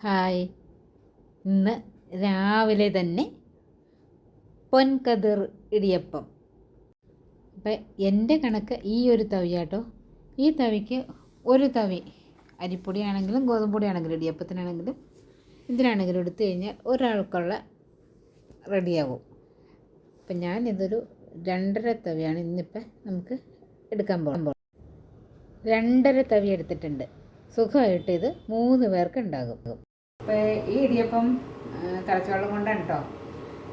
Hi. ഇന്ന് രാവിലെ തന്നെ പൊൻകതിർ ഇടിയപ്പം. അപ്പം എന്റെ കണക്ക് ഈ ഒരു തവിയാട്ടോ ഈ തവിക്ക് ഒരു തവി അരിപ്പൊടിയാണെങ്കിലും ഗോതമ്പൊടിയാണെങ്കിലും ഇടിയപ്പത്തിനാണെങ്കിലും ഇതിനാണെങ്കിലും എടുത്തു കഴിഞ്ഞാൽ ഒരാൾക്കുള്ള റെഡിയാവും. അപ്പം ഞാനിതൊരു രണ്ടര തവിയാണ് ഇന്നിപ്പം നമുക്ക് എടുക്കാൻ പോകുന്നത് രണ്ടര തവി എടുത്തിട്ടുണ്ട്. സുഖമായിട്ട് ഇത് മൂന്ന് പേർക്ക് ഉണ്ടാകും. അപ്പോൾ ഈ ഇടിയപ്പം കറച്ചവെള്ളം കൊണ്ടാണ് കേട്ടോ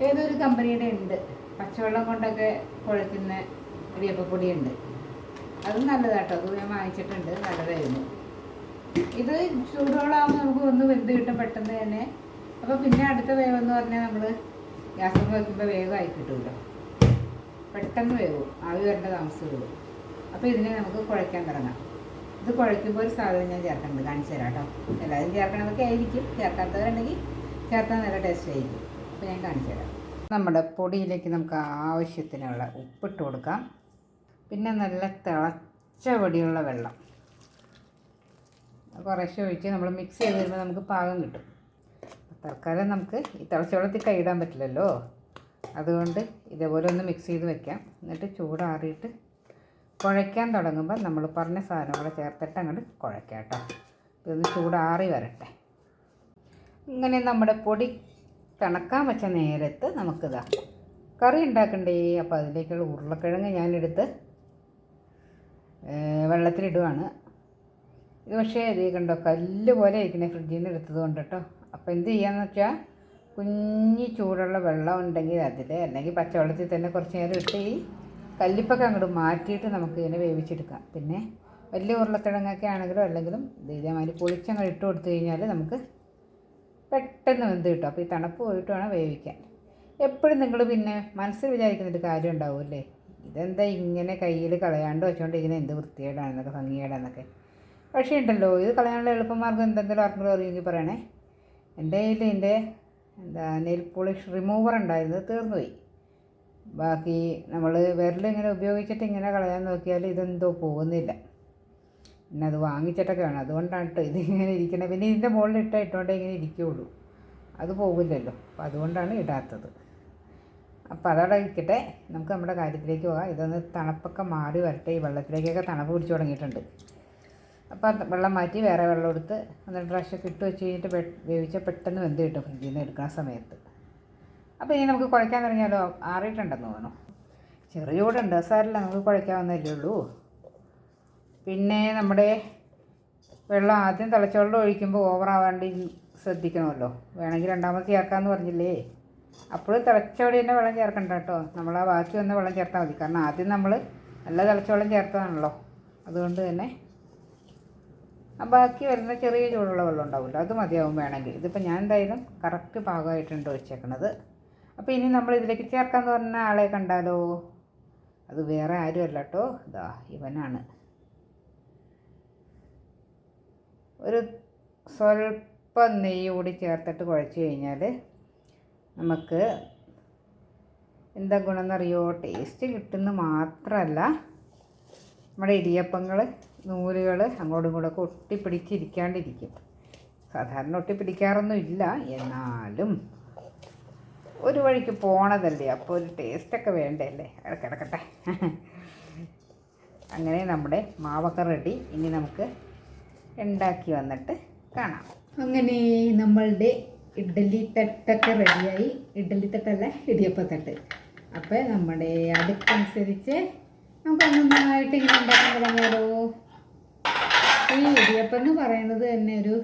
ഏതൊരു കമ്പനിയുടെ ഉണ്ട്. പച്ചവെള്ളം കൊണ്ടൊക്കെ കുഴക്കുന്ന ഇടിയപ്പപ്പൊടിയുണ്ട്. അതും നല്ലതാട്ടോ അത് ഞാൻ വാങ്ങിച്ചിട്ടുണ്ട്. നല്ലതായിരുന്നു. ഇത് ചൂടുവെള്ളമാകുമ്പോൾ നമുക്ക് ഒന്ന് വെന്ത് കിട്ടും പെട്ടെന്ന് തന്നെ. അപ്പോൾ പിന്നെ അടുത്ത വേവെന്ന് പറഞ്ഞാൽ നമ്മൾ ഗ്യാസ് വയ്ക്കുമ്പോൾ വേഗമായി കിട്ടുമല്ലോ പെട്ടെന്ന് വേവും. ആവി വരേണ്ട താമസമുള്ളൂ അപ്പോൾ ഇതിനെ നമുക്ക് കുഴയ്ക്കാൻ തുടങ്ങാം. ഇത് കുഴയ്ക്കുമ്പോൾ ഒരു സാധനം ഞാൻ ചേർക്കുന്നത് കാണിച്ചു തരാം കേട്ടോ. എല്ലാവരും ചേർക്കണതൊക്കെ ആയിരിക്കും. ചേർക്കാത്തവരുണ്ടെങ്കിൽ ചേർത്താൽ നല്ല ടേസ്റ്റ് ആയിരിക്കും. അപ്പോൾ ഞാൻ കാണിച്ചു തരാം. നമ്മുടെ പൊടിയിലേക്ക് നമുക്ക് ആവശ്യത്തിനുള്ള ഉപ്പിട്ട് കൊടുക്കാം. പിന്നെ നല്ല തിളച്ച പൊടിയുള്ള വെള്ളം. കുറേശ്ശെ ഒഴിച്ച് നമ്മൾ മിക്സ് ചെയ്ത് വരുമ്പോൾ നമുക്ക് പാകം കിട്ടും. തൽക്കാലം നമുക്ക് ഈ തിളച്ച വെള്ളത്തിൽ കൈയിടാൻ പറ്റില്ലല്ലോ. അതുകൊണ്ട് ഇതേപോലെ ഒന്ന് മിക്സ് ചെയ്ത് വെക്കാം. എന്നിട്ട് ചൂടാറിയിട്ട് കുഴയ്ക്കാൻ തുടങ്ങുമ്പോൾ നമ്മൾ പറഞ്ഞ സാധനങ്ങൾ ചേർത്തിട്ട് അങ്ങോട്ട് കുഴയ്ക്കാം കേട്ടോ. ഇതൊന്ന് ചൂടാറി വരട്ടെ. ഇങ്ങനെ നമ്മുടെ പൊടി തിണക്കാൻ വെച്ച നേരത്ത് നമുക്കിതാ കറി ഉണ്ടാക്കണ്ടേ? അപ്പോൾ അതിലേക്കുള്ള ഉരുളക്കിഴങ്ങ് ഞാനെടുത്ത് വെള്ളത്തിലിടുവാണ്. ഇത് പക്ഷേ ഇത് കണ്ടോ കല്ല് പോലെ ഇരിക്കണേ ഫ്രിഡ്ജിൽ നിന്ന് എടുത്തത് കൊണ്ട് കേട്ടോ. അപ്പോൾ എന്ത് ചെയ്യാന്ന് വെച്ചാൽ കുഞ്ഞി ചൂടുള്ള വെള്ളം ഉണ്ടെങ്കിൽ അതിൽ അല്ലെങ്കിൽ പച്ചവെള്ളത്തിൽ തന്നെ കുറച്ച് നേരം ഇട്ട് ഈ കല്ലിപ്പൊക്കെ അങ്ങോട്ട് മാറ്റിയിട്ട് നമുക്ക് ഇതിനെ വേവിച്ചെടുക്കാം. പിന്നെ വലിയ ഉരുളക്കിഴങ്ങൊക്കെ ആണെങ്കിലും അല്ലെങ്കിലും ഇത് ഇതേമാതിരി പൊളിച്ചങ്ങ് ഇട്ട് കൊടുത്തു കഴിഞ്ഞാൽ നമുക്ക് പെട്ടെന്ന് വെന്ത് കിട്ടും. അപ്പോൾ ഈ തണുപ്പ് പോയിട്ട് വേണം വേവിക്കാൻ. എപ്പോഴും നിങ്ങൾ പിന്നെ മനസ്സിൽ വിചാരിക്കുന്നൊരു കാര്യം ഉണ്ടാവുമല്ലേ? ഇതെന്താ ഇങ്ങനെ കയ്യിൽ കളയാണ്ട് വെച്ചുകൊണ്ട് ഇങ്ങനെ എന്ത് വൃത്തികേടാണെന്നൊക്കെ ഭംഗികേടാന്നൊക്കെ. പക്ഷേ ഉണ്ടല്ലോ ഇത് കളയാനുള്ള എളുപ്പമാർഗം എന്തെങ്കിലും ആർക്കെങ്കിലും അറിയുമെങ്കിൽ പറയണേ. എന്റെ കയ്യിൽ എന്റെ എന്താ നെയിൽ പോളിഷ് റിമൂവർ ഉണ്ടായിരുന്നത് തീർന്നുപോയി. ബാക്കി നമ്മൾ വിരലിങ്ങനെ ഉപയോഗിച്ചിട്ട് ഇങ്ങനെ കളയാൻ നോക്കിയാൽ ഇതെന്തോ പോകുന്നില്ല. പിന്നെ അത് വാങ്ങിച്ചിട്ടൊക്കെ വേണം അതുകൊണ്ടാണ് കേട്ടോ ഇതിങ്ങനെ ഇരിക്കണത് പിന്നെ ഇതിന്റെ മുകളിൽ ഇട്ട ഇട്ടുകൊണ്ടേ ഇങ്ങനെ ഇരിക്കുകയുള്ളൂ അത് പോകില്ലല്ലോ അപ്പം അതുകൊണ്ടാണ് ഇടാത്തത്. അപ്പോൾ അതവിടെ ഇരിക്കട്ടെ. നമുക്ക് നമ്മുടെ കാര്യത്തിലേക്ക് പോകാം. ഇതൊന്ന് തണുപ്പൊക്കെ മാറി വരട്ടെ. ഈ വെള്ളത്തിലേക്കൊക്കെ തണുപ്പ് പിടിച്ചു തുടങ്ങിയിട്ടുണ്ട്. അപ്പോൾ വെള്ളം മാറ്റി വേറെ വെള്ളം എടുത്ത് എന്നിട്ട് പ്രാവശ്യം ഇട്ട് വെച്ച് കഴിഞ്ഞിട്ട് വേവിച്ചാൽ പെട്ടെന്ന് വെന്ത് കിട്ടും. ഫ്രിഡ്ജിൽ നിന്ന് എടുക്കുന്ന സമയത്ത്. അപ്പോൾ ഇനി നമുക്ക് കുഴയ്ക്കാൻ തുടങ്ങിയാലോ? ആറിയിട്ടുണ്ടെന്ന് തോന്നുന്നു. ചെറിയ കൂടെ ഉണ്ട്. സാരല്ല നമുക്ക് കുഴയ്ക്കാവുന്നല്ലേ ഉള്ളൂ. പിന്നെ നമ്മുടെ വെള്ളം ആദ്യം തിളച്ചവെള്ളം ഒഴിക്കുമ്പോൾ ഓവറാവാണ്ട് ശ്രദ്ധിക്കണമല്ലോ. വേണമെങ്കിൽ രണ്ടാമത് ചേർക്കാമെന്ന് പറഞ്ഞില്ലേ? അപ്പോഴും തിളച്ചോടി തന്നെ വെള്ളം ചേർക്കണ്ട കേട്ടോ. നമ്മൾ ആ ബാക്കി വന്ന വെള്ളം ചേർത്താൽ മതി. കാരണം ആദ്യം നമ്മൾ നല്ല തിളച്ചോളം ചേർത്തതാണല്ലോ അതുകൊണ്ട് തന്നെ ആ ബാക്കി വരുന്ന ചെറിയ ചൂടുള്ള വെള്ളം ഉണ്ടാവില്ല അത് മതിയാവും വേണമെങ്കിൽ. ഇതിപ്പോൾ ഞാൻ എന്തായാലും കറക്റ്റ് പാകമായിട്ടുണ്ട് വെച്ചേക്കണത് അപ്പോൾ ഇനി നമ്മൾ ഇതിലേക്ക് ചേർക്കാൻ പറഞ്ഞ ആളെ കണ്ടാലോ? അത് വേറെ ആരുമല്ല കേട്ടോ ഇതാ ഇവനാണ്. ഒരു സ്വല്പം നെയ്യ് കൂടി ചേർത്തിട്ട് കുഴച്ച് കഴിഞ്ഞാൽ നമുക്ക് എന്താ ഗുണമെന്നറിയോ ടേസ്റ്റ് കിട്ടുന്ന മാത്രമല്ല നമ്മുടെ ഇടിയപ്പങ്ങൾ നൂലുകൾ അങ്ങോട്ടും ഇങ്ങോട്ടൊക്കെ ഒട്ടിപ്പിടിച്ചിരിക്കാണ്ടിരിക്കും. സാധാരണ ഒട്ടിപ്പിടിക്കാറൊന്നും ഇല്ല എന്നാലും ഒരു വഴിക്ക് പോണതല്ലേ? അപ്പോൾ ഒരു ടേസ്റ്റൊക്കെ വേണ്ടല്ലേ? കിടക്കട്ടെ. അങ്ങനെ നമ്മുടെ മാവൊക്കെ റെഡി. ഇനി നമുക്ക് ഉണ്ടാക്കി വന്നിട്ട് കാണാം. അങ്ങനെ നമ്മളുടെ ഇഡ്ഡലി തട്ടൊക്കെ റെഡിയായി. ഇഡ്ഡലി തട്ടല്ല ഇടിയപ്പത്തട്ട് അപ്പോൾ നമ്മുടെ അടുക്കനുസരിച്ച് നമുക്ക് നന്നായിട്ട് ഇങ്ങനെ ഉണ്ടാക്കാൻ തുടങ്ങിയാലോ? ഈ ഇടിയപ്പം എന്ന് പറയുന്നത് തന്നെ ഒരു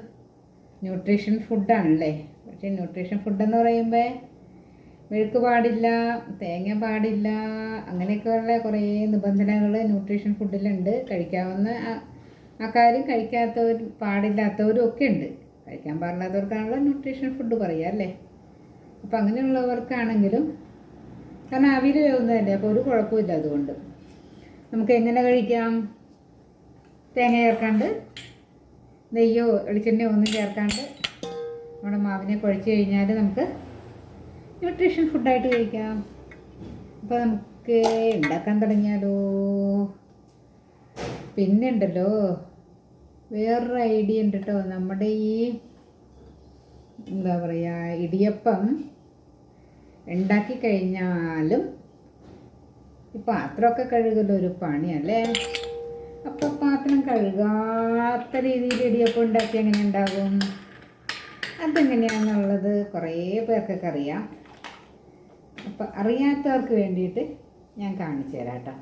ന്യൂട്രീഷൻ ഫുഡാണല്ലേ പക്ഷേ ന്യൂട്രീഷൻ ഫുഡെന്ന് പറയുമ്പോൾ മെഴുക്ക് പാടില്ല തേങ്ങ പാടില്ല അങ്ങനെയൊക്കെയുള്ള കുറേ നിബന്ധനകൾ ന്യൂട്രീഷൻ ഫുഡിലുണ്ട് കഴിക്കാവുന്ന ആ- കഴിക്കാത്തവർ പാടില്ലാത്തവരും ഒക്കെ ഉണ്ട് കഴിക്കാൻ പാടില്ലാത്തവർക്കാണല്ലോ ന്യൂട്രീഷൻ ഫുഡ് പറയുക അല്ലേ? അപ്പം അങ്ങനെയുള്ളവർക്കാണെങ്കിലും കാരണം അവിൽ വേവുന്നതല്ലേ അപ്പോൾ ഒരു കുഴപ്പമില്ല അതുകൊണ്ട്. നമുക്ക് എങ്ങനെ കഴിക്കാം? തേങ്ങ ചേർക്കാണ്ട് നെയ്യോ വെളിച്ചെണ്ണയോ ഒന്നും ചേർക്കാണ്ട് നമ്മുടെ മാവിനെ കുഴച്ച് കഴിഞ്ഞാൽ നമുക്ക് ന്യൂട്രീഷൻ ഫുഡായിട്ട് കഴിക്കാം. അപ്പോൾ നമുക്ക് ഉണ്ടാക്കാൻ തുടങ്ങിയാലോ? പിന്നെ ഉണ്ടല്ലോ. വേറൊരു ഐഡിയ ഉണ്ട് കേട്ടോ നമ്മുടെ ഈ എന്താ പറയുക ഇടിയപ്പം ഉണ്ടാക്കി കഴിഞ്ഞാലും ഈ പാത്രമൊക്കെ കഴുകുന്ന ഒരു പണിയല്ലേ? അപ്പോൾ പാത്രം കഴുകാത്ത രീതിയിൽ ഇടിയപ്പം ഉണ്ടാക്കി എങ്ങനെ ഉണ്ടാകും? അതെങ്ങനെയാണെന്നുള്ളത് കുറേ പേർക്കൊക്കെ അറിയാം. അപ്പം അറിയാത്തവർക്ക് വേണ്ടിയിട്ട് ഞാൻ കാണിച്ചു തരാം കേട്ടോ.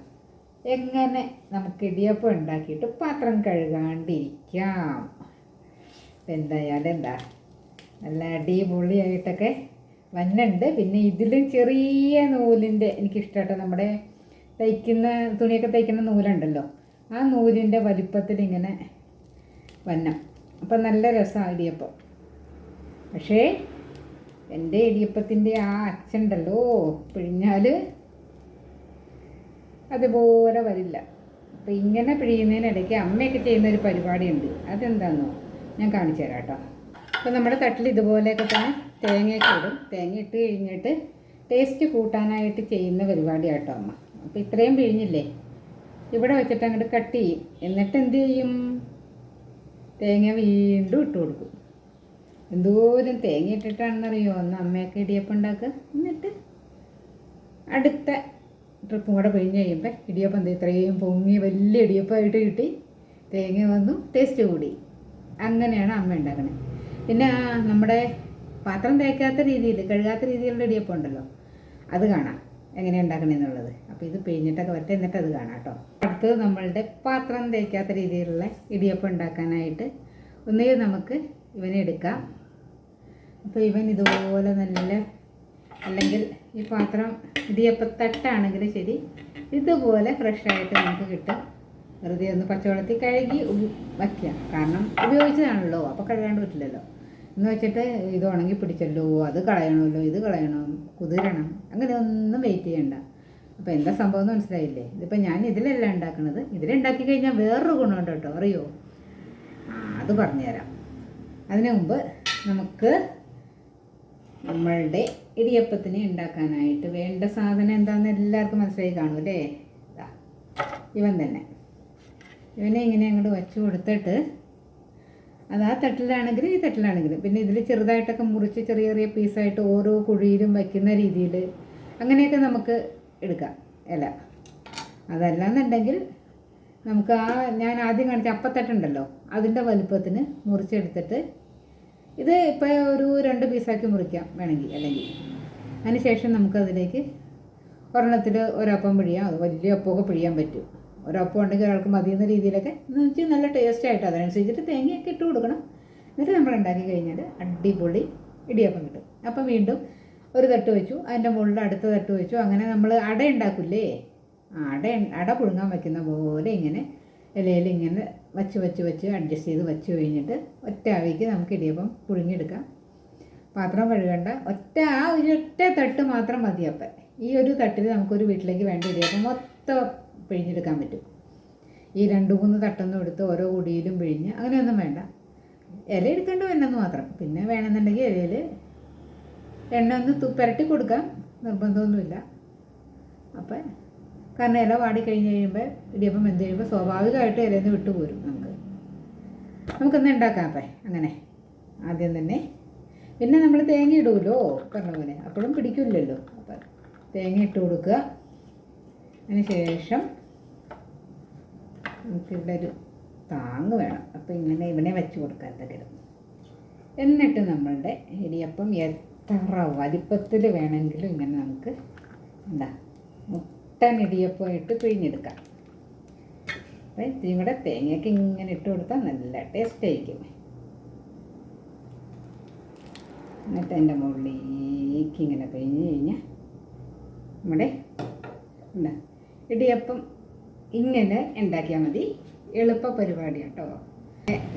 എങ്ങനെ നമുക്ക് ഇടിയപ്പം ഉണ്ടാക്കിയിട്ട് പാത്രം കഴുകാണ്ടിരിക്കാം. എന്തായാലും എന്താ നല്ല അടിപൊളിയായിട്ടൊക്കെ വന്നുണ്ട് പിന്നെ ഇതിൽ ചെറിയ നൂലിന്റെ എനിക്കിഷ്ടമായിട്ട് നമ്മുടെ തയ്ക്കുന്ന തുണിയൊക്കെ തയ്ക്കുന്ന നൂലുണ്ടല്ലോ. ആ നൂലിന്റെ വലിപ്പത്തിൽ ഇങ്ങനെ വന്നം അപ്പം നല്ല രസമാണ് ഇടിയപ്പം. പക്ഷേ എന്റെ ഇടിയപ്പത്തിന്റെ ആ അച്ചുണ്ടല്ലോ പിഴിഞ്ഞാൽ അതുപോലെ വരില്ല. അപ്പം ഇങ്ങനെ പിഴിയുന്നതിനിടയ്ക്ക് അമ്മയൊക്കെ ചെയ്യുന്ന ഒരു പരിപാടിയുണ്ട്. അതെന്താണെന്നോ ഞാൻ കാണിച്ചു തരാം കേട്ടോ അപ്പം നമ്മുടെ തട്ടിൽ ഇതുപോലെയൊക്കെ തന്നെ തേങ്ങയൊക്കെ ഇടും. തേങ്ങ ഇട്ട് കഴിഞ്ഞിട്ട് ടേസ്റ്റ് കൂട്ടാനായിട്ട് ചെയ്യുന്ന പരിപാടിയാട്ടോ അമ്മ. അപ്പോൾ ഇത്രയും പിഴിഞ്ഞില്ലേ? ഇവിടെ വെച്ചിട്ട് അങ്ങോട്ട് കട്ട് ചെയ്യും. എന്നിട്ട് എന്ത് ചെയ്യും? തേങ്ങ വീണ്ടും ഇട്ട് കൊടുക്കും. എന്തോരം തേങ്ങ ഇട്ടിട്ടാണെന്നറിയോ? ഒന്ന് അമ്മയൊക്കെ ഇടിയപ്പം ഉണ്ടാക്കുക എന്നിട്ട് അടുത്ത ട്രിപ്പും കൂടെ പിഴിഞ്ഞ് കഴിയുമ്പോൾ ഇടിയപ്പം ഇത്രയും പൊങ്ങി വലിയ ഇടിയപ്പമായിട്ട് കിട്ടി. തേങ്ങ വന്നു ടേസ്റ്റ് കൂടി. അങ്ങനെയാണ് അമ്മ ഉണ്ടാക്കുന്നത് പിന്നെ നമ്മുടെ പാത്രം തേക്കാത്ത രീതിയിൽ കഴുകാത്ത രീതിയിലുള്ള ഇടിയപ്പം ഉണ്ടല്ലോ അത് കാണാം. എങ്ങനെ ഉണ്ടാക്കണമെന്നുള്ളത് അപ്പോൾ ഇത് പിഴിഞ്ഞിട്ടൊക്കെ വരട്ടെ എന്നിട്ട് അത് കാണാം കേട്ടോ. അടുത്തത് നമ്മളുടെ പാത്രം തേക്കാത്ത രീതിയിലുള്ള ഇടിയപ്പം ഉണ്ടാക്കാനായിട്ട് ഒന്നുകിൽ നമുക്ക് ഇവനെ എടുക്കാം. അപ്പോൾ ഇവൻ ഇതുപോലെ നല്ല അല്ലെങ്കിൽ ഈ പാത്രം ഇടിയപ്പത്തട്ടാണെങ്കിൽ ശരി ഇതുപോലെ ഫ്രഷായിട്ട് നമുക്ക് കിട്ടും. വെറുതെ ഒന്ന് പച്ചവെള്ളത്തിൽ കഴുകി വയ്ക്കുക. കാരണം ഉപയോഗിച്ചതാണല്ലോ അപ്പോൾ കഴുകാണ്ട് പറ്റില്ലല്ലോ. എന്ന് വെച്ചിട്ട് ഇത് ഉണങ്ങി പിടിച്ചല്ലോ അത് കളയണമല്ലോ ഇത് കളയണം കുതിരണം അങ്ങനെ ഒന്നും വെയിറ്റ് ചെയ്യണ്ട. അപ്പോൾ എന്താ സംഭവം എന്ന് മനസ്സിലായില്ലേ? ഇതിപ്പോൾ ഞാൻ ഇതിലല്ല ഉണ്ടാക്കുന്നത് ഇതിലുണ്ടാക്കി കഴിഞ്ഞാൽ വേറൊരു ഗുണമുണ്ട് കേട്ടോ. അറിയോ? അത് പറഞ്ഞുതരാം. അതിനു മുമ്പ് നമുക്ക് നമ്മളുടെ ഇടിയപ്പത്തിന് ഉണ്ടാക്കാനായിട്ട് വേണ്ട സാധനം എന്താണെന്ന് എല്ലാവർക്കും മനസ്സിലായി കാണും അല്ലേ? ഇവൻ തന്നെ. ഇവനെ ഇങ്ങനെ അങ്ങോട്ട് വച്ച് കൊടുത്തിട്ട് അത് ആ തട്ടിലാണെങ്കിൽ ഈ തട്ടിലാണെങ്കിലും. പിന്നെ ഇതിൽ ചെറുതായിട്ടൊക്കെ മുറിച്ച് ചെറിയ ചെറിയ പീസായിട്ട് ഓരോ കുഴിയിലും വയ്ക്കുന്ന രീതിയിൽ അങ്ങനെയൊക്കെ നമുക്ക് എടുക്കാം. ഇല. അതല്ല എന്നുണ്ടെങ്കിൽ നമുക്ക് ആ ഞാൻ ആദ്യം കാണിച്ച അപ്പത്തട്ടുണ്ടല്ലോ അതിന്റെ വലുപ്പത്തിന് മുറിച്ചെടുത്തിട്ട് ഇത് ഇപ്പോൾ ഒരു രണ്ട് പീസാക്കി മുറിക്കാം വേണമെങ്കിൽ അല്ലെങ്കിൽ. അതിന് ശേഷം നമുക്കതിലേക്ക് ഒരെണ്ണത്തിൽ ഒരപ്പം പിഴിയാം അത് വലിയ അപ്പമൊക്കെ പിഴിയാൻ പറ്റും. ഒരപ്പം ഉണ്ടെങ്കിൽ ഒരാൾക്ക് മതിയെന്ന രീതിയിലൊക്കെ എന്ന് വെച്ചാൽ നല്ല ടേസ്റ്റായിട്ട് അതിനനുസരിച്ചിട്ട് തേങ്ങയൊക്കെ ഇട്ട് കൊടുക്കണം. എന്നിട്ട് നമ്മൾ ഉണ്ടാക്കി കഴിഞ്ഞാൽ അടിപൊളി ഇടിയപ്പം കിട്ടും. അപ്പം വീണ്ടും ഒരു തട്ട് വെച്ചു അതിന്റെ മുകളിൽ അടുത്ത തട്ട് വെച്ചു. അങ്ങനെ നമ്മൾ അട ഉണ്ടാക്കില്ലേ? അട അട പുഴുങ്ങാൻ വയ്ക്കുന്ന പോലെ ഇങ്ങനെ ഇലയിൽ ഇങ്ങനെ വച്ച് വച്ച് വെച്ച് അഡ്ജസ്റ്റ് ചെയ്ത് വെച്ച് കഴിഞ്ഞിട്ട് ഒറ്റ ആവിക്ക് നമുക്ക് ഇടിയപ്പം പുഴുങ്ങിയെടുക്കാം. പാത്രം കഴുകണ്ട. ഒറ്റ ആ ഒരു ഒറ്റ തട്ട് മാത്രം മതി അപ്പം. ഈ ഒരു തട്ടിൽ നമുക്കൊരു വീട്ടിലേക്ക് വേണ്ട ഇടിയപ്പം മൊത്തം പിഴിഞ്ഞെടുക്കാൻ പറ്റും. ഈ രണ്ട് മൂന്ന് തട്ടൊന്നും എടുത്ത് ഓരോ കുടിയിലും പിഴിഞ്ഞ് അങ്ങനെയൊന്നും വേണ്ട. ഇല എടുക്കേണ്ട വേണ്ടെന്ന് മാത്രം. പിന്നെ വേണമെന്നുണ്ടെങ്കിൽ ഇലയിൽ എണ്ണ ഒന്ന് പുരട്ടി കൊടുക്കാം. നിർബന്ധമൊന്നുമില്ല. അപ്പം കാരണം ഇല വാടി കഴിഞ്ഞ് കഴിയുമ്പോൾ ഇടിയപ്പം വെന്ത് കഴിയുമ്പോൾ സ്വാഭാവികമായിട്ട് ഇലയിൽ നിന്ന് വിട്ടു പോരും നമുക്ക്. നമുക്കൊന്ന് ഉണ്ടാക്കാം അപ്പം അങ്ങനെ. ആദ്യം തന്നെ. പിന്നെ നമ്മൾ തേങ്ങ ഇടുമല്ലോ പറഞ്ഞ പോലെ. അപ്പോഴും പിടിക്കില്ലല്ലോ. അപ്പം തേങ്ങ ഇട്ട് കൊടുക്കുക. അതിന് ശേഷം നമുക്കിവിടെ ഒരു താങ്ങ് വേണം. അപ്പോൾ ഇങ്ങനെ ഇവനെ വെച്ച് കൊടുക്കാൻ എന്തെങ്കിലും. എന്നിട്ട് നമ്മളുടെ ഇടിയപ്പം എത്ര വലിപ്പത്തിൽ വേണമെങ്കിലും ഇങ്ങനെ നമുക്ക് എന്താ മുട്ടൻ ഇടിയപ്പമായിട്ട് പിഴിഞ്ഞെടുക്കാം. അപ്പം ഇത്തിരി കൂടെ തേങ്ങയൊക്കെ ഇങ്ങനെ ഇട്ട് കൊടുത്താൽ നല്ല ടേസ്റ്റ് ആയിരിക്കും. എന്നിട്ട് അതിന്റെ മുകളിലേക്ക് ഇങ്ങനെ പിഴിഞ്ഞ് കഴിഞ്ഞാൽ നമ്മുടെ എന്താ ഇടിയപ്പം ഇങ്ങനെ ഉണ്ടാക്കിയാൽ മതി. എളുപ്പ പരിപാടി കേട്ടോ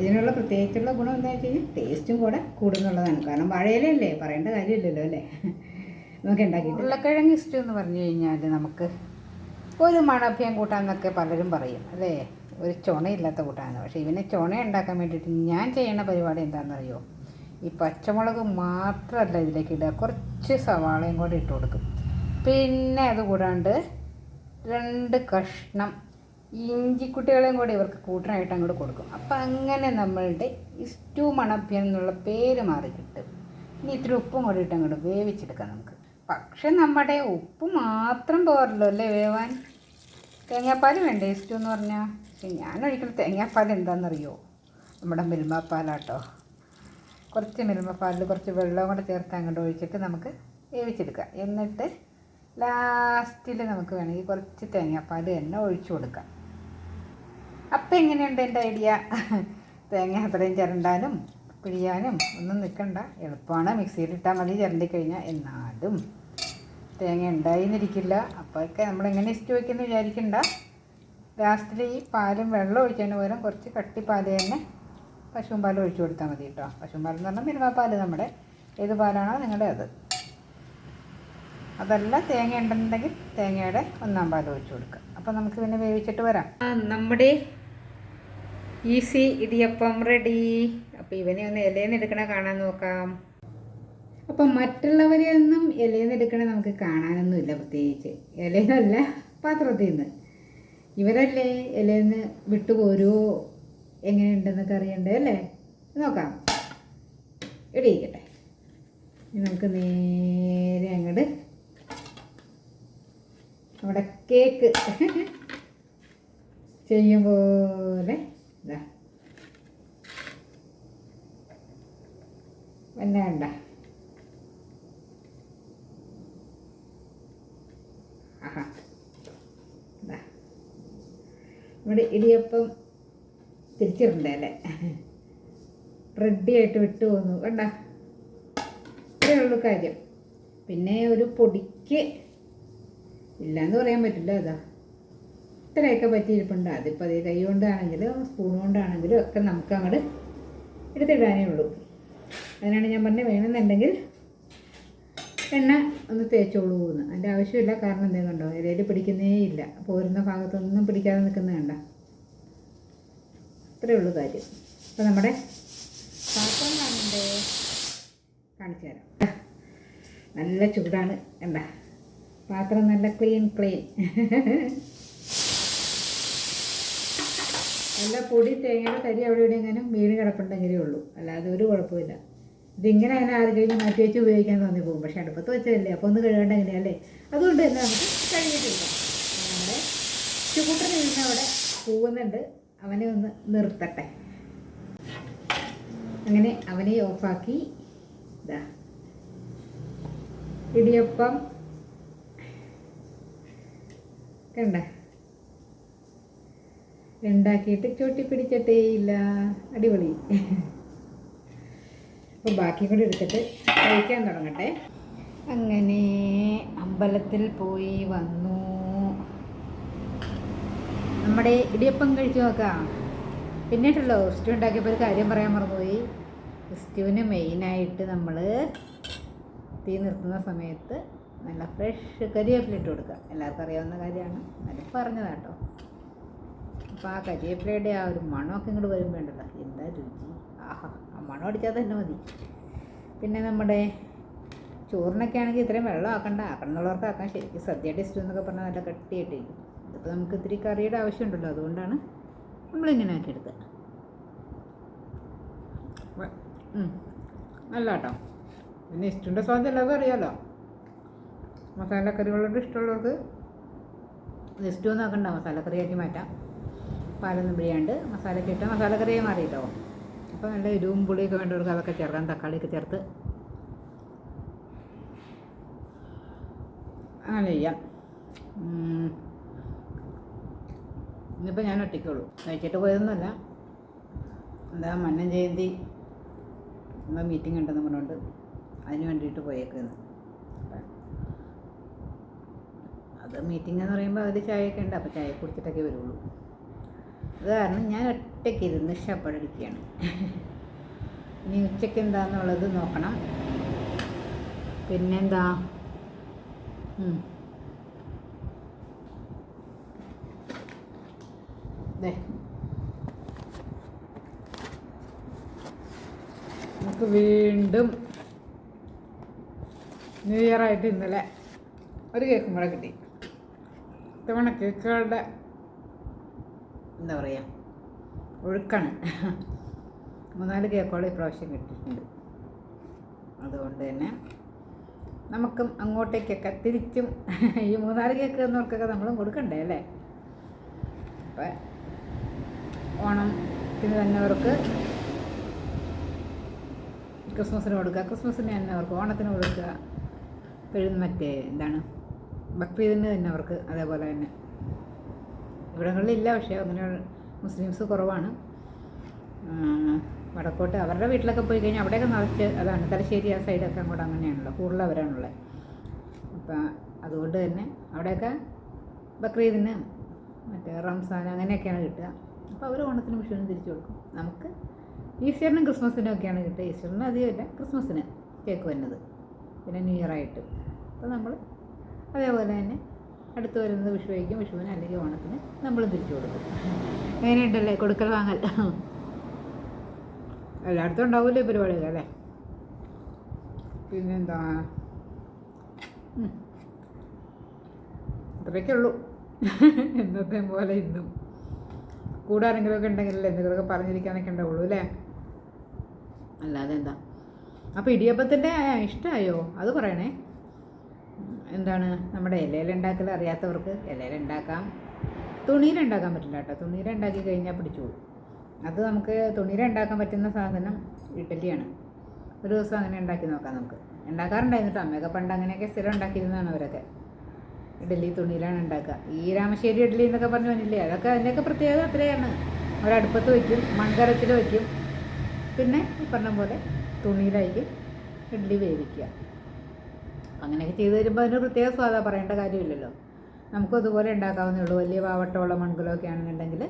ഇതിനുള്ള പ്രത്യേകിച്ചുള്ള ഗുണം എന്താ വെച്ച് കഴിഞ്ഞാൽ ടേസ്റ്റും കൂടെ കൂടുന്നുള്ളതാണ്. കാരണം വാഴയിലല്ലേ പറയേണ്ട കാര്യമില്ലല്ലോ അല്ലേ? നമുക്ക് ഉണ്ടാക്കി ഉരുളക്കിഴങ്ങ് ഇഷ്ടം എന്ന് പറഞ്ഞു കഴിഞ്ഞാൽ നമുക്ക് ഒരു മണഭ്യം കൂട്ടാന്നൊക്കെ പലരും പറയും അല്ലേ? ഒരു ചുണയില്ലാത്ത കൂട്ടാണ് പക്ഷെ ഇവനെ ചുണ ഉണ്ടാക്കാൻ വേണ്ടിയിട്ട് ഞാൻ ചെയ്യണ പരിപാടി എന്താണെന്നറിയോ ഈ പച്ചമുളക് മാത്രമല്ല ഇതിലേക്ക് ഇടുക. കുറച്ച് സവാളയും കൂടി ഇട്ട് കൊടുക്കും. പിന്നെ അത് കൂടാണ്ട് രണ്ട് കഷ്ണം ഇഞ്ചിക്കുട്ടികളെയും കൂടി ഇവർക്ക് കൂട്ടനായിട്ട് അങ്ങോട്ട് കൊടുക്കും. അപ്പം അങ്ങനെ നമ്മളുടെ ഇസ്റ്റു മണഭ്യം എന്നുള്ള പേര് മാറി കിട്ടും ഇനി ഇത്തിരി ഉപ്പും കൂടി ഇട്ട് അങ്ങോട്ട് വേവിച്ചെടുക്കാം നമുക്ക്. പക്ഷെ നമ്മുടെ ഉപ്പ് മാത്രം പോരല്ലോ അല്ലേ വേവാൻ? തേങ്ങാപ്പാൽ വേണ്ടേ? ഇഷ്ടം എന്ന് പറഞ്ഞാൽ ഞാൻ ഒഴിക്കുന്ന തേങ്ങാപ്പാൽ എന്താണെന്നറിയോ നമ്മുടെ മിൽമപ്പാലാട്ടോ. കുറച്ച് മിൽമപ്പാലിൽ കുറച്ച് വെള്ളം കൂടെ ചേർത്ത് അങ്ങോട്ട് ഒഴിച്ചിട്ട് നമുക്ക് വേവിച്ചെടുക്കാം. എന്നിട്ട് ലാസ്റ്റിൽ നമുക്ക് വേണമെങ്കിൽ കുറച്ച് തേങ്ങാപ്പാൽ തന്നെ ഒഴിച്ചു കൊടുക്കാം. അപ്പം എങ്ങനെയുണ്ട് എന്റെ ഐഡിയ? തേങ്ങ അത്രയും ചിരണ്ടാനും പിഴിയാനും ഒന്നും നിൽക്കണ്ട. എളുപ്പമാണ്. മിക്സിയിലിട്ടാൽ മതി. ചിരണ്ടി കഴിഞ്ഞാൽ എന്നാലും. തേങ്ങ ഉണ്ടായിന്നിരിക്കില്ല. അപ്പോഴൊക്കെ നമ്മളെങ്ങനെ ഇഷ്ടം വയ്ക്കുന്നു വിചാരിക്കണ്ട. ലാസ്റ്റിൽ ഈ പാലും വെള്ളം ഒഴിച്ചതിന് പകരം കുറച്ച് കട്ടിപ്പാൽ തന്നെ പശുവും പാൽ ഒഴിച്ചു കൊടുത്താൽ മതി കേട്ടോ പശുവും പാൽ എന്ന് പറഞ്ഞാൽ മിനിമ പാൽ നമ്മുടെ. ഏത് പാലാണോ നിങ്ങളുടെ അത്. അതല്ല തേങ്ങ ഉണ്ടെന്നുണ്ടെങ്കിൽ തേങ്ങയുടെ ഒന്നാം പാൽ ഒഴിച്ചു കൊടുക്കുക അപ്പോൾ നമുക്ക് പിന്നെ വേവിച്ചിട്ട് വരാം. നമ്മുടെ ഈസി ഇടിയപ്പം റെഡി. അപ്പോൾ ഇവനെ ഒന്ന് ഇലയിൽ നിന്ന് എടുക്കണ കാണാൻ നോക്കാം. അപ്പം മറ്റുള്ളവരെയൊന്നും ഇലയിൽ നിന്ന് എടുക്കണേ നമുക്ക് കാണാനൊന്നുമില്ല പ്രത്യേകിച്ച്. ഇലയിൽ നിന്നല്ല പാത്രത്തിൽ നിന്ന്. ഇവരല്ലേ ഇലയിൽ നിന്ന് വിട്ടുപോരുമോ എങ്ങനെയുണ്ടെന്നൊക്കെ അറിയണ്ടേ അല്ലേ? നോക്കാം. ഇടിയിക്കട്ടെ നമുക്ക് നേരെ അങ്ങോട്ട് നമ്മുടെ കേക്ക് ചെയ്യും പോലെ ഇതാ. വേണ്ട ആഹാ. നമ്മുടെ ഇടിയപ്പം തിരിച്ചിട്ടുണ്ടല്ലേ അല്ലേ? റെഡി ആയിട്ട് വിട്ടു പോന്നു. കണ്ട? ഇത്രയേ ഉള്ളൂ കാര്യം. പിന്നെ ഒരു പൊടിക്ക് ഇല്ലയെന്ന് പറയാൻ പറ്റില്ല അതാ. ഇത്രയൊക്കെ പറ്റിയിരിപ്പുണ്ട്. അതിപ്പോൾ അതേ കൈ കൊണ്ടാണെങ്കിലും സ്പൂൺ കൊണ്ടാണെങ്കിലും ഒക്കെ നമുക്ക് അങ്ങോട്ട് എടുത്തിടാനേ ഉള്ളൂ. അതിനാണ് ഞാൻ പറഞ്ഞത് വേണമെന്നുണ്ടെങ്കിൽ എണ്ണ ഒന്ന് തേച്ചോളൂ എന്ന്. അതിന്റെ ആവശ്യമില്ല കാരണം എന്തേ കണ്ടോ? ഇലയിൽ പിടിക്കുന്നേ ഇല്ല. പോരുന്ന ഭാഗത്തൊന്നും പിടിക്കാതെ നിൽക്കുന്നത് കണ്ട. ഇത്രയേ ഉള്ളൂ കാര്യം. അപ്പോൾ നമ്മുടെ പാത്രം കാണണ്ടേ? കാണിച്ചു തരാം. നല്ല ചൂടാണ് കണ്ട. പാത്രം നല്ല ക്ലീൻ ക്ലീൻ. നല്ല പൊടി തേങ്ങയുടെ തരി അവിടെ ഇവിടെ എങ്ങാനും വീണ് കിടപ്പുണ്ടെങ്കിലേ ഉള്ളൂ. അല്ലാതെ ഒരു കുഴപ്പമില്ല ഇതിങ്ങനെ ആറ് കഴിഞ്ഞ് മാറ്റി വെച്ച് ഉപയോഗിക്കാൻ തോന്നി പോകും. പക്ഷെ അടുപ്പത്ത് വെച്ചതല്ലേ. അപ്പോൾ ഒന്ന് കഴുകേണ്ട എങ്ങനെയല്ലേ? അതുകൊണ്ട് തന്നെ നമുക്ക് കഴുകിയിട്ടില്ല നമ്മുടെ ചുക്കൂട്ടൻ ഇരുന്ന് അവിടെ പോകുന്നുണ്ട്. അവനെ ഒന്ന് നിർത്തട്ടെ. അങ്ങനെ അവനെ ഓഫാക്കി. ഇതാ ഇടിയപ്പം. കണ്ട. ഉണ്ടാക്കിയിട്ട് ചോട്ടി പിടിച്ചിട്ടേ ഇല്ല അടിപൊളി. അപ്പോൾ ബാക്കി കൂടി എടുത്തിട്ട് കഴിക്കാൻ തുടങ്ങട്ടെ. അങ്ങനെ അമ്പലത്തിൽ പോയി വന്നു. നമ്മുടെ ഇടിയപ്പം കഴിച്ചു നോക്കാം. പിന്നീട്ടല്ലോ ക്രിസ്റ്റു ഉണ്ടാക്കിയപ്പോൾ ഒരു കാര്യം പറയാൻ മറന്നുപോയി. സ്റ്റൂവിന് മെയിനായിട്ട് നമ്മൾ തീ നിർത്തുന്ന സമയത്ത് നല്ല ഫ്രഷ് കരിവേപ്പില ഇട്ട് കൊടുക്കുക. എല്ലാവർക്കും അറിയാവുന്ന കാര്യമാണ്. എന്നാലും പറഞ്ഞതാട്ടോ അപ്പോൾ ആ കരിവേപ്പിലയുടെ ആ ഒരു മണമൊക്കെ ഇങ്ങോട്ട് വരുമ്പോൾ ഉണ്ടല്ലോ എന്താ രുചി? ആഹാ. മണം അടിച്ചാൽ തന്നെ മതി. പിന്നെ നമ്മുടെ ചോറിനൊക്കെ ആണെങ്കിൽ ഇത്രയും വെള്ളം ആക്കണ്ട. ആക്കണമെന്നുള്ളവർക്ക് ആക്കാൻ ശരിക്കും സദ്യ ടേസ്റ്റ് എന്നൊക്കെ പറഞ്ഞാൽ നല്ല കട്ടിയായിട്ടിരിക്കും. ഇതിപ്പോൾ നമുക്ക് ഇത്തിരി കറിയുടെ ആവശ്യമുണ്ടല്ലോ അതുകൊണ്ടാണ് നമ്മളിങ്ങനെ ആക്കിയെടുത്തത്. വ- ഉം. നല്ല കേട്ടോ പിന്നെ ഇഷ്ടന്റെ സ്വാദം എല്ലാവർക്കും അറിയാമല്ലോ മസാലക്കറികളോട് ഇഷ്ടമുള്ളവർക്ക് ജസ്റ്റ് ഒന്നും ആക്കണ്ട. മസാലക്കറിയാക്കി മാറ്റാം. പാലൊന്നും പിഴിയാണ്ട് മസാലക്കിട്ട് മസാലക്കറിയായി മാറിയിട്ടോ? അപ്പോൾ നല്ല എരിവും പുളിയൊക്കെ വേണ്ടവർക്ക് അതൊക്കെ ചേർക്കാം. തക്കാളിയൊക്കെ ചേർത്ത് അങ്ങനെ ചെയ്യാം. ഇന്നിപ്പോൾ ഞാൻ ഒറ്റയ്ക്കുള്ളൂ. കഴിച്ചിട്ട് പോയതൊന്നുമല്ല. എന്താ മന്നം ജയന്തി എന്താ മീറ്റിംഗ് ഉണ്ടെന്ന് പറഞ്ഞുകൊണ്ട് അതിന് വേണ്ടിയിട്ട് പോയേക്കുന്നത് അത് മീറ്റിംഗ് എന്ന് പറയുമ്പോൾ അതിൽ ചായയൊക്കെ ഉണ്ട്. അപ്പോൾ ചായ കുടിച്ചിട്ടൊക്കെ വരുള്ളൂ. അത് കാരണം ഞാൻ ഒറ്റയ്ക്ക് ഇരുന്ന് ഷപ്പടിക്കുകയാണ് ഇനി ഉച്ചയ്ക്ക് എന്താണെന്നുള്ളത് നോക്കണം. പിന്നെന്താ? നമുക്ക് വീണ്ടും ന്യൂ ഇയർ ആയിട്ട് ഇന്നലെ ഒരു കേക്കും കൂടെ കിട്ടി. ഇത്തവണ കേക്കുകളുടെ എന്താ പറയുക ഒഴുക്കാണ്. മൂന്നാൽ കേക്കോളം ഇപ്രാവശ്യം കിട്ടിയിട്ടുണ്ട്. അതുകൊണ്ട് തന്നെ നമുക്കും അങ്ങോട്ടേക്കൊക്കെ തിരിച്ചും ഈ മൂന്നാൽ കേക്ക് എന്നവർക്കൊക്കെ നമ്മളും കൊടുക്കണ്ടേ അല്ലേ? അപ്പം ഓണത്തിന് തന്നെ അവർക്ക് ക്രിസ്മസിന് കൊടുക്കുക. ക്രിസ്മസിന് തന്നെ അവർക്ക് ഓണത്തിന് കൊടുക്കുക. പെഴുന്ന മറ്റേ എന്താണ് ബക്രീദിന് തന്നെ അവർക്ക് അതേപോലെ തന്നെ. ഇവിടങ്ങളിലില്ല പക്ഷേ അങ്ങനെ മുസ്ലിംസ് കുറവാണ്. വടക്കോട്ട് അവരുടെ വീട്ടിലൊക്കെ പോയി കഴിഞ്ഞാൽ അവിടെയൊക്കെ നിറച്ച് അതാണ് തലശ്ശേരി ആ സൈഡൊക്കെ അങ്ങോട്ട് അങ്ങനെയാണല്ലോ കൂടുതൽ അവരാണുള്ളത് അപ്പം അതുകൊണ്ട് തന്നെ അവിടെയൊക്കെ ബക്രീദിന് മറ്റേ റംസാൻ അങ്ങനെയൊക്കെയാണ് കിട്ടുക. അപ്പോൾ അവർ ഓണത്തിന് വിഷുവിനും തിരിച്ചു കൊടുക്കും. നമുക്ക് ഈസ്റ്ററിനും ക്രിസ്മസിനും ഒക്കെയാണ് കിട്ടുക. ഈസ്റ്ററിന് അധികമില്ല ക്രിസ്മസിന് കേക്ക് വരുന്നത്. പിന്നെ ന്യൂ ഇയർ ആയിട്ട് അപ്പോൾ നമ്മൾ അതേപോലെ തന്നെ അടുത്ത് വരുന്നത് വിഷുവായിരിക്കും വിഷുവിന് അല്ലെങ്കിൽ ഓണത്തിന് നമ്മൾ തിരിച്ചു കൊടുക്കും. എങ്ങനെയുണ്ടല്ലേ കൊടുക്കൽ വാങ്ങൽ? എല്ലായിടത്തും ഉണ്ടാവില്ലേ പരിപാടികൾ അല്ലേ? പിന്നെന്താ? ഉം. അത്രയൊക്കെ ഉള്ളൂ. എന്നത്തെ പോലെ ഇന്നും. കൂടെ ആരെങ്കിലുമൊക്കെ ഉണ്ടെങ്കിലല്ലേ എന്തെങ്കിലുമൊക്കെ പറഞ്ഞിരിക്കാനൊക്കെ ഉണ്ടാവുള്ളൂ അല്ലേ? അല്ലാതെ എന്താ? അപ്പോൾ ഇടിയപ്പത്തിന്റെ ഇഷ്ടമായോ അത് പറയണേ. എന്താണ് നമ്മുടെ ഇലയിലുണ്ടാക്കൽ അറിയാത്തവർക്ക് ഇലയിലുണ്ടാക്കാം തുണിയിലുണ്ടാക്കാൻ പറ്റില്ല കേട്ടോ. തുണിയിലുണ്ടാക്കി കഴിഞ്ഞാൽ പിടിച്ചു പോകും അത് നമുക്ക് തുണിയിലുണ്ടാക്കാൻ പറ്റുന്ന സാധനം ഇഡ്ഡലിയാണ്. ഒരു ദിവസം അങ്ങനെ ഉണ്ടാക്കി നോക്കാം നമുക്ക്. ഉണ്ടാക്കാറുണ്ടായിരുന്നു അമ്മയൊക്കെ പണ്ട് അങ്ങനെയൊക്കെ സ്ഥിരം ഉണ്ടാക്കിയിരുന്നതാണ് അവരൊക്കെ. ഇഡ്ഡലി തുണിയിലാണ് ഉണ്ടാക്കുക. ഈ രാമശ്ശേരി ഇഡ്ഡലി എന്നൊക്കെ പറഞ്ഞു വന്നില്ലേ? അതൊക്കെ അതിന്റെയൊക്കെ പ്രത്യേകത അത്രയാണ്. ഒരടുപ്പത്ത് വയ്ക്കും മൺകരത്തിൽ വയ്ക്കും പിന്നെ ഈ പറഞ്ഞ പോലെ തുണിയിലായിരിക്കും ഇഡ്ഡലി വേവിക്കുക. അങ്ങനെയൊക്കെ ചെയ്ത് തരുമ്പോൾ അതിന് പ്രത്യേക സ്വാദ പറയേണ്ട കാര്യമില്ലല്ലോ. നമുക്കും അതുപോലെ ഉണ്ടാക്കാവുന്നേ ഉള്ളൂ. വലിയ പാവട്ടമുള്ള മൺകുലമൊക്കെ ആണെന്നുണ്ടെങ്കിൽ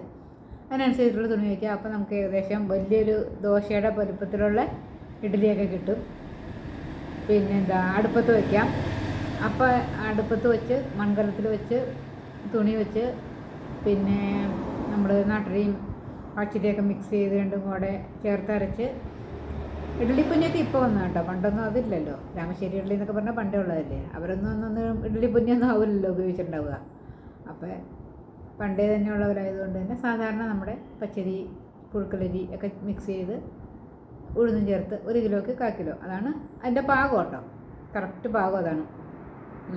അതിനനുസരിച്ചുള്ള തുണി വയ്ക്കുക അപ്പോൾ നമുക്ക് ഏകദേശം വലിയൊരു ദോശയുടെ വലുപ്പത്തിലുള്ള ഇഡ്ഡലിയൊക്കെ കിട്ടും. പിന്നെന്താ അടുപ്പത്ത് വയ്ക്കാം. അപ്പോൾ അടുപ്പത്ത് വെച്ച് മൺകലത്തിൽ വെച്ച് തുണി വെച്ച് പിന്നെ നമ്മൾ നാട്ടരിയും പച്ചരിയൊക്കെ മിക്സ് ചെയ്ത് രണ്ടും കൂടെ ചേർത്തരച്ച് ഇഡ്ഡലിപ്പുഞ്ഞൊക്കെ ഇപ്പോൾ വന്നു കേട്ടോ. പണ്ടൊന്നും അതില്ലല്ലോ. രാമശ്ശേരി ഇഡ്ഡലി എന്നൊക്കെ പറഞ്ഞാൽ പണ്ടേ ഉള്ളതല്ലേ. അവരൊന്നും ഒന്നൊന്നും ഇഡ്ഡലിപ്പുഞ്ഞൊന്നും ആവില്ലല്ലോ ഉപയോഗിച്ചിട്ടുണ്ടാവുക. അപ്പോൾ പണ്ടേ തന്നെ ഉള്ളവരായതുകൊണ്ട് തന്നെ സാധാരണ നമ്മുടെ പച്ചരി പുഴുക്കലരി ഒക്കെ മിക്സ് ചെയ്ത് ഉഴുന്നും ചേർത്ത് ഒരു കിലോക്ക് കാ കിലോ. അതാണ് അതിന്റെ പാകം കേട്ടോ. കറക്റ്റ് പാകം അതാണ്.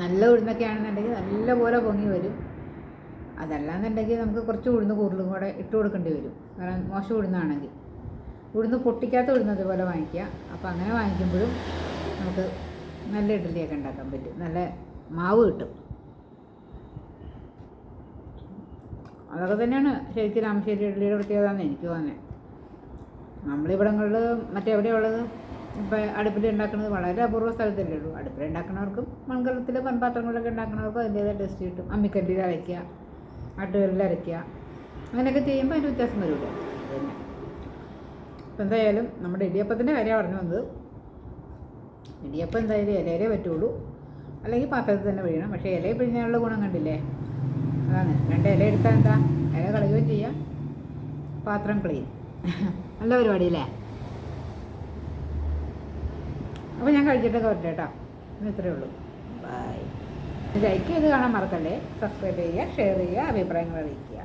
നല്ല ഉഴുന്നൊക്കെ ആണെന്നുണ്ടെങ്കിൽ നല്ലപോലെ പൊങ്ങി വരും. അതല്ലാന്നുണ്ടെങ്കിൽ നമുക്ക് കുറച്ച് ഉഴുന്ന് കൂടുതലും കൂടെ ഇട്ട് കൊടുക്കേണ്ടി വരും. കാരണം മോശം ഉഴുന്നാണെങ്കിൽ. ഉഴുന്ന് പൊട്ടിക്കാത്ത ഉഴുന്നത് പോലെ വാങ്ങിക്കുക. അപ്പോൾ അങ്ങനെ വാങ്ങിക്കുമ്പോഴും നമുക്ക് നല്ല ഇഡ്ഡലിയൊക്കെ ഉണ്ടാക്കാൻ പറ്റും. നല്ല മാവ് കിട്ടും. അതൊക്കെ തന്നെയാണ് ശരിക്കും രാമശ്ശേരി ഇഡ്ഡലിയുടെ പ്രത്യേകത എന്ന് എനിക്ക് തോന്നുന്നത്. നമ്മളിവിടങ്ങളിൽ മറ്റെവിടെയുള്ളത് ഇപ്പം അടുപ്പിൽ ഉണ്ടാക്കുന്നത് വളരെ അപൂർവ സ്ഥലത്തല്ലേ ഉള്ളൂ. അടുപ്പിൽ ഉണ്ടാക്കുന്നവർക്കും മൺകലത്തിൽ മൺപാത്രങ്ങളിലൊക്കെ ഉണ്ടാക്കുന്നവർക്കും അതിന്റേതായ ടേസ്റ്റ് കിട്ടും. അമ്മിക്കല്ലിൽ അരയ്ക്കുക ആട്ടുകല്ലിൽ അരയ്ക്കുക. അങ്ങനെയൊക്കെ ചെയ്യുമ്പോൾ അതിന് വ്യത്യാസം വരില്ല പിന്നെ ഇപ്പം എന്തായാലും നമ്മുടെ ഇടിയപ്പത്തിന്റെ കാര്യമാണ് പറഞ്ഞു വന്നത്. ഇടിയപ്പം എന്തായാലും ഇലയിലേ പറ്റുള്ളൂ. അല്ലെങ്കിൽ പാത്രത്തിൽ തന്നെ പിഴിയണം. പക്ഷേ ഇലയിൽ പിഴിഞ്ഞാലുള്ള ഗുണം കണ്ടില്ലേ? അതാണ്. രണ്ട് ഇല എടുത്താൽ എന്താ? ഇല കളയുകയും ചെയ്യാം. പാത്രം ക്ലീൻ. നല്ല പരിപാടി അല്ലേ? അപ്പോൾ ഞാൻ കഴിച്ചിട്ടൊക്കെ വരട്ടെ കേട്ടോ. ഇന്ന് ഇത്രയേ ഉള്ളൂ. ബൈ ലൈക്ക് ചെയ്ത് കാണാൻ മറക്കല്ലേ? സബ്സ്ക്രൈബ് ചെയ്യുക ഷെയർ ചെയ്യുക അഭിപ്രായങ്ങൾ അറിയിക്കുക.